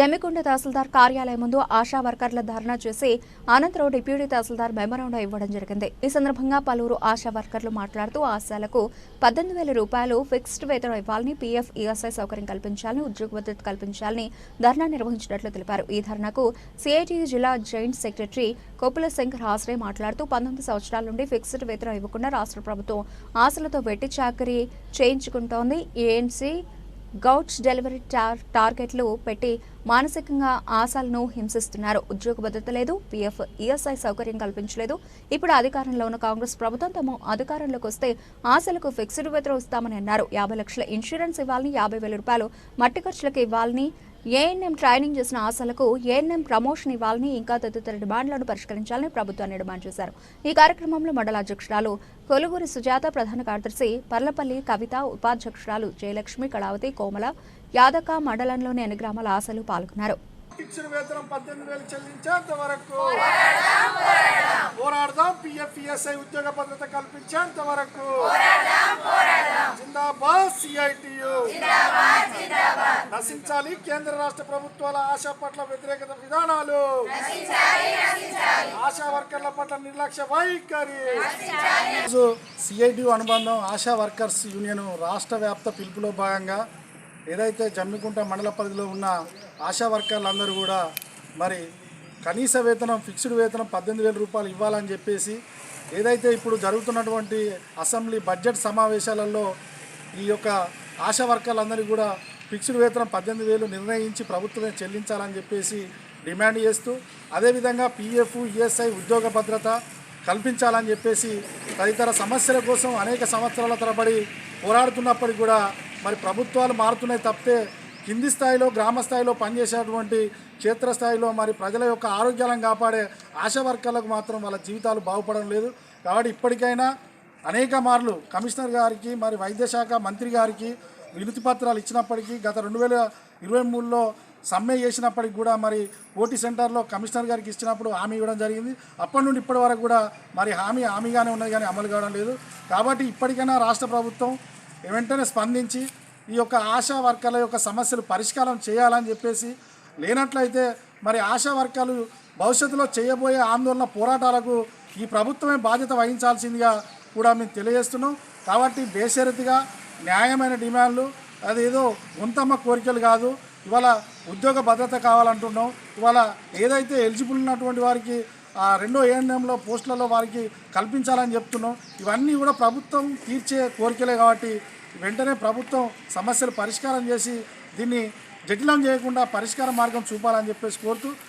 జమ్మికుంట తహసీల్దార్ కార్యాలయం ముందు ఆశా వర్కర్ల ధర్నా చేసి అనంతరం డిప్యూటీ తహసీల్దార్ మెమరాండం ఇవ్వడం జరిగింది. ఈ సందర్భంగా పలువురు ఆశా వర్కర్లు మాట్లాడుతూ ఆశాలకు పద్దెనిమిది వేల రూపాయలు ఫిక్స్డ్ వేతనం ఇవ్వాలని పీఎఫ్ ఈఎస్ఐ సౌకర్యం కల్పించాలని ఉద్యోగ భద్రత కల్పించాలని ధర్నా నిర్వహించినట్లు తెలిపారు. ఈ ధర్నాకు సిఐటి జిల్లా జాయింట్ సెక్రటరీ కొప్పుల శంకర్ హాస్రే మాట్లాడుతూ పంతొమ్మిది సంవత్సరాల నుండి ఫిక్స్డ్ వేతనం ఇవ్వకుండా రాష్ట్ర ప్రభుత్వం ఆశలతో వెట్టి చాకరీ చేయించుకుంటోంది. ఏఎన్సీ గౌట్స్ డెలివరీ టార్ టార్గెట్లు పెట్టి మానసికంగా ఆశాలను హింసిస్తున్నారు. ఉద్యోగ భద్రత లేదు పీఎఫ్ ఈఎస్ఐ సౌకర్యం కల్పించలేదు. ఇప్పుడు అధికారంలో ఉన్న కాంగ్రెస్ ప్రభుత్వం తమ అధికారంలోకి వస్తే ఆశలకు ఫిక్స్డ్ విత్ర ఇస్తామని అన్నారు. యాభై లక్షల ఇన్సూరెన్స్ ఇవ్వాలని యాభై వేల రూపాయలు మట్టి ఖర్చులకు ఇవ్వాలని ఏఎన్ఎం ట్రైనింగ్ చేసిన ఆశలకు ఏఎన్ఎం ప్రమోషన్ ఇవ్వాలని ఇంకా తదితర డిమాండ్లను పరిష్కరించాలని ప్రభుత్వాన్ని డిమాండ్ చేశారు. ఈ కార్యక్రమంలో మండల అధ్యక్షురాలు కొలుగురి సుజాత ప్రధాన కార్యదర్శి పర్లపల్లి కవిత ఉపాధ్యక్షురాలు జయలక్ష్మి కళావతి కోమల యాదక మండలంలోని అన్ని గ్రామాల ఆశలు పాల్గొన్నారు. ఇచ్చిన వేతనం పద్దెనిమిది వేలు చెల్లించేంత వరకు. పోరాడదాం పిఎఫ్ ఈఎస్ఐ ఉద్యోగ భద్రత కల్పించేంత వరకు. జిందాబాద్ సిఐటియు. నశించాలి కేంద్ర రాష్ట్ర ప్రభుత్వాల ఆశా పట్ల వ్యతిరేకత విధానాలు. ఆశా వర్కర్ల పట్ల నిర్లక్ష్య వైఖరి. ఈరోజు సిఐటి అనుబంధం ఆశా వర్కర్స్ యూనియన్ రాష్ట్ర వ్యాప్త పిలుపులో భాగంగా ఏదైతే జమ్మికుంట మండల పరిధిలో ఉన్న ఆశా వర్కర్లందరూ కూడా మరి కనీస వేతనం ఫిక్స్డ్ వేతనం పద్దెనిమిది వేల రూపాయలు ఇవ్వాలని చెప్పేసి ఏదైతే ఇప్పుడు జరుగుతున్నటువంటి అసెంబ్లీ బడ్జెట్ సమావేశాలలో ఈ యొక్క ఆశా వర్కర్లందరికీ కూడా ఫిక్స్డ్ వేతనం పద్దెనిమిది వేలు నిర్ణయించి ప్రభుత్వమే చెల్లించాలని చెప్పేసి డిమాండ్ చేస్తూ అదేవిధంగా పీఎఫ్ ఈఎస్ఐ ఉద్యోగ భద్రత కల్పించాలని చెప్పేసి తదితర సమస్యల కోసం అనేక సంవత్సరాల తరబడి పోరాడుతున్నప్పటికీ కూడా మరి ప్రభుత్వాలు మారుతున్నాయి తప్పితే కింది స్థాయిలో గ్రామ స్థాయిలో పనిచేసేటువంటి క్షేత్రస్థాయిలో మరి ప్రజల యొక్క ఆరోగ్యాలను కాపాడే ఆశా వర్కర్లకు మాత్రం వాళ్ళ జీవితాలు బాగుపడడం లేదు. కాబట్టి ఇప్పటికైనా అనేక మార్లు కమిషనర్ గారికి మరి వైద్య శాఖ మంత్రి గారికి వినతి పత్రాలు ఇచ్చినప్పటికీ గత రెండు వేల ఇరవై మూడులో సమ్మె చేసినప్పటికి కూడా మరి ఓటీ సెంటర్లో కమిషనర్ గారికి ఇచ్చినప్పుడు హామీ ఇవ్వడం జరిగింది. అప్పటి నుండి ఇప్పటి వరకు కూడా మరి హామీ హామీగానే ఉన్నది కానీ అమలు కావడం లేదు. కాబట్టి ఇప్పటికైనా రాష్ట్ర ప్రభుత్వం వెంటనే స్పందించి ఈ యొక్క ఆశా వర్కర్ల యొక్క సమస్యలు పరిష్కారం చేయాలని చెప్పేసి లేనట్లయితే మరి ఆశా వర్కర్లు భవిష్యత్తులో చేయబోయే ఆందోళన పోరాటాలకు ఈ ప్రభుత్వమే బాధ్యత వహించాల్సిందిగా కూడా మేము తెలియజేస్తున్నాం. కాబట్టి బేషరతిగా న్యాయమైన డిమాండ్లు అదేదో గుంతమ్మ కోరికలు కాదు. ఇవాళ ఉద్యోగ భద్రత కావాలంటున్నాం. ఇవాళ ఏదైతే ఎలిజిబుల్ ఉన్నటువంటి వారికి ఆ రెండో ఏఎన్ఎంలో పోస్టులలో వారికి కల్పించాలని చెప్తున్నాం. ఇవన్నీ కూడా ప్రభుత్వం తీర్చే కోరికలే కాబట్టి వెంటనే ప్రభుత్వం సమస్యలు పరిష్కారం చేసి దీన్ని జటిలం చేయకుండా పరిష్కార మార్గం చూపాలని చెప్పేసి కోరుతూ